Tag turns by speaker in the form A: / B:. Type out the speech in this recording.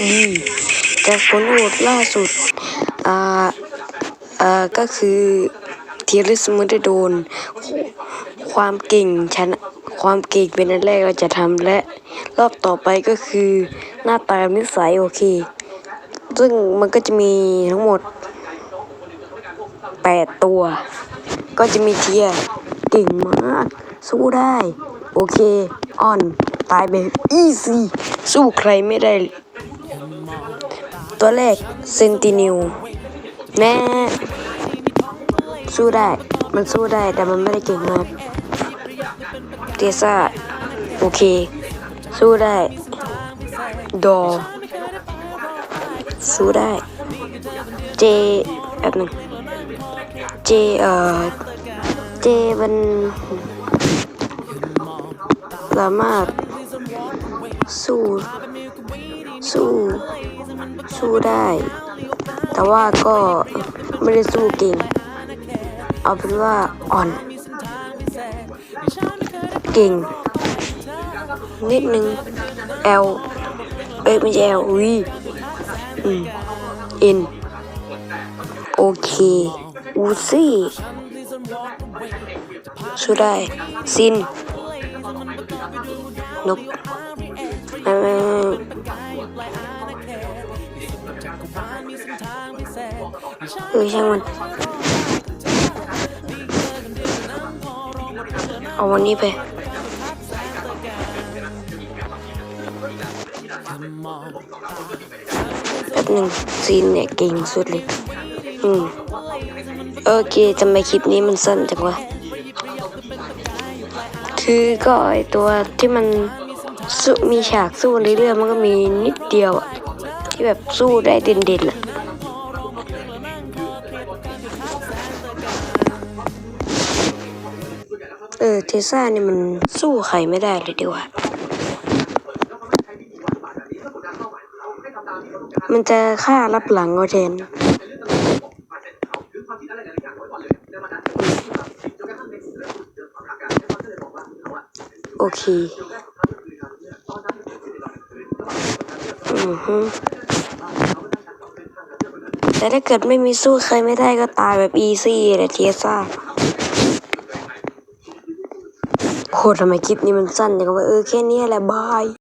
A: ดีจากผลโหวตล่าสุด อ่า อ่า ก็คือเทียริสมุดโดน ความเก่งชนะความเก่งเป็นอันแรกเราจะทำและรอบต่อไปก็คือหน้าตานิสัยโอเค ซึ่งมันก็จะมีทั้งหมด 8 ตัว ก็จะมีเทียร์เก่งมาก สู้ได้ โอเคออน ตายแบบอีซี่สู้ใครไม่ได้ ตัวแรกเซนตินิวแน่สู้ได้ มันสู้ได้แต่มันไม่ได้เก่งมากเทซ่าโอเค สู้ได้ ดอ สู้ได้ เจแป๊บหนึงเจเอ่อเจมันสามารถ สู้ สู้ สู้ได้ แต่ว่าก็ไม่ได้สู้เก่ง เอาเป็นว่าอ่อน เก่ง นิดนึง L เอ้ยไม่ใช่ L V อืม N โอเคอูซี่สู้ได้ซินนก เอ่อเออช่างมันเอาวันนี้ไปแป๊บหนึ่งซีนเนี่ยเก่งสุดเลย อืม โอเคทำไมคลิปนี้มันสั้นจังวะ คือก็ไอตัวที่มัน สู้มีฉากสู้เรื่องมันก็มีนิดเดียวอะที่แบบสู้ได้เด่นๆอะเออเทซ่านี่มันสู้ใครไม่ได้เลยดีกว่า มันจะฆ่ารับหลังเอาแทนโอเค อือฮึแต่ถ้าเกิดไม่มีสู้ใครไม่ได้ก็ตายแบบอีซี่แหละเทียซ่าโคตรทำไมคลิปนี้มันสั้นจังวะเออแค่นี้แหละบาย